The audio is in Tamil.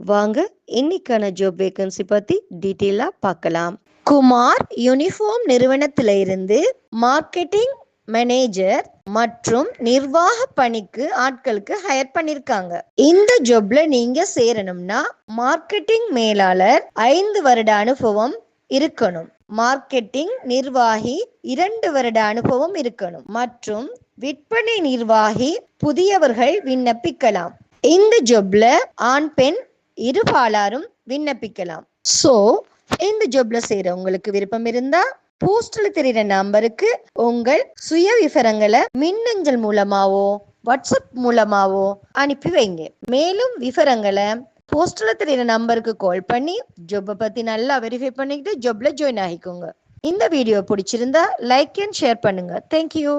வாங்க இன்னைக்கான ஜாப் வேகன்சி பத்தி டீட்டெயிலா பார்க்கலாம். குமார் யூனிஃபார்ம் நிறுவனத்தில இருந்து மார்க்கெட்டிங் மேனேஜர் மற்றும் நிர்வாக பணிக்கு ஆட்களுக்கு ஹையர் பண்ணிருக்காங்க. இந்த ஜாப்ல நீங்க சேரணும்னா மார்க்கெட்டிங் மேலாளர் ஐந்து வருட அனுபவம் இருக்கணும். மார்க்கெட்டிங் நிர்வாகி இரண்டு வருட அனுபவம் இருக்கணும். மற்றும் விற்பனை நிர்வாகி புதியவர்கள் விண்ணப்பிக்கலாம். இந்த ஜாப்ல ஆண் பெண் இருபாலாரும் விண்ணப்பிக்கலாம். சோ இந்த ஜாப்ல சேர உங்களுக்கு விருப்பம் இருந்தா போஸ்டல் தெரியுற நம்பருக்கு உங்கள் சுய விவரங்களை மின்னஞ்சல் மூலமாவோ வாட்ஸ்அப் மூலமாவோ அனுப்பி வைங்க. மேலும் விவரங்களை போஸ்ட்ல தெரியுற நம்பருக்கு கால் பண்ணி ஜாப்பை பத்தி நல்லா வெரிஃபை பண்ணிக்கிட்டு ஜாப்ல ஜாயின் ஆகிக்கோங்க. இந்த வீடியோ பிடிச்சிருந்தா லைக் அண்ட் ஷேர் பண்ணுங்க. Thank you